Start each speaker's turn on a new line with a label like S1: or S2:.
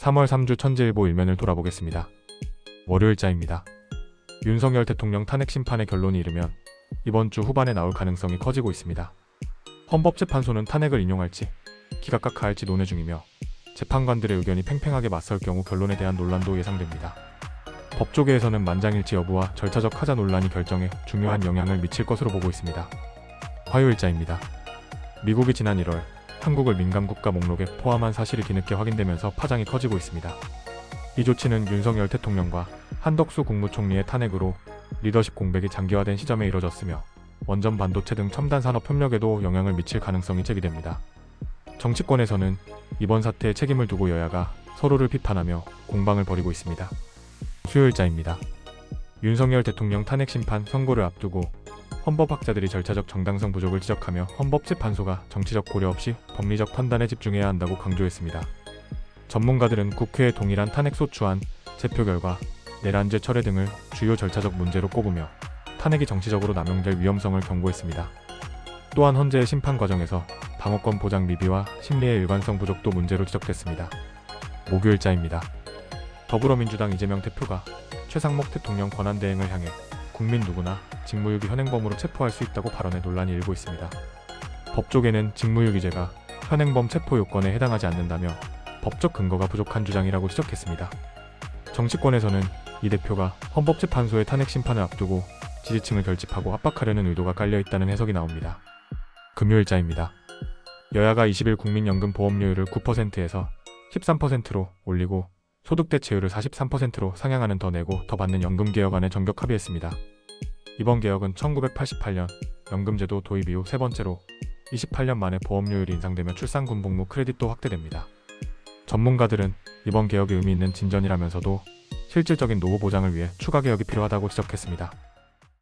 S1: 3월 3주 천재일보 일면을 돌아보겠습니다. 월요일자입니다. 윤석열 대통령 탄핵 심판의 결론이 이르면 이번 주 후반에 나올 가능성이 커지고 있습니다. 헌법재판소는 탄핵을 인용할지 기각각하할지 논의 중이며 재판관들의 의견이 팽팽하게 맞설 경우 결론에 대한 논란도 예상됩니다. 법조계에서는 만장일치 여부와 절차적 하자 논란이 결정에 중요한 영향을 미칠 것으로 보고 있습니다. 화요일자입니다. 미국이 지난 1월 한국을 민감국가 목록에 포함한 사실이 뒤늦게 확인되면서 파장이 커지고 있습니다. 이 조치는 윤석열 대통령과 한덕수 국무총리의 탄핵으로 리더십 공백이 장기화된 시점에 이뤄졌으며 원전 반도체 등 첨단 산업 협력에도 영향을 미칠 가능성이 제기됩니다. 정치권에서는 이번 사태에 책임을 두고 여야가 서로를 비판하며 공방을 벌이고 있습니다. 수요일자입니다. 윤석열 대통령 탄핵 심판 선고를 앞두고 헌법학자들이 절차적 정당성 부족을 지적하며 헌법재판소가 정치적 고려 없이 법리적 판단에 집중해야 한다고 강조했습니다. 전문가들은 국회의 동일한 탄핵 소추안, 제표 결과, 내란죄 철회 등을 주요 절차적 문제로 꼽으며 탄핵이 정치적으로 남용될 위험성을 경고했습니다. 또한 헌재의 심판 과정에서 방어권 보장 미비와 심리의 일관성 부족도 문제로 지적됐습니다. 목요일자입니다. 더불어민주당 이재명 대표가 최상목 대통령 권한대행을 향해 국민 누구나 직무유기 현행범으로 체포할 수 있다고 발언해 논란이 일고 있습니다. 법조계는 직무유기죄가 현행범 체포 요건에 해당하지 않는다며 법적 근거가 부족한 주장이라고 지적했습니다. 정치권에서는 이 대표가 헌법재판소의 탄핵 심판을 앞두고 지지층을 결집하고 압박하려는 의도가 깔려 있다는 해석이 나옵니다. 금요일자입니다. 여야가 20일 국민연금 보험료율을 9%에서 13%로 올리고 소득 대체율을 43%로 상향하는 더 내고 더 받는 연금 개혁안에 전격 합의했습니다. 이번 개혁은 1988년 연금제도 도입 이후 세 번째로 28년 만에 보험료율이 인상되며 출산군 복무 크레딧도 확대됩니다. 전문가들은 이번 개혁이 의미 있는 진전이라면서도 실질적인 노후 보장을 위해 추가 개혁이 필요하다고 지적했습니다.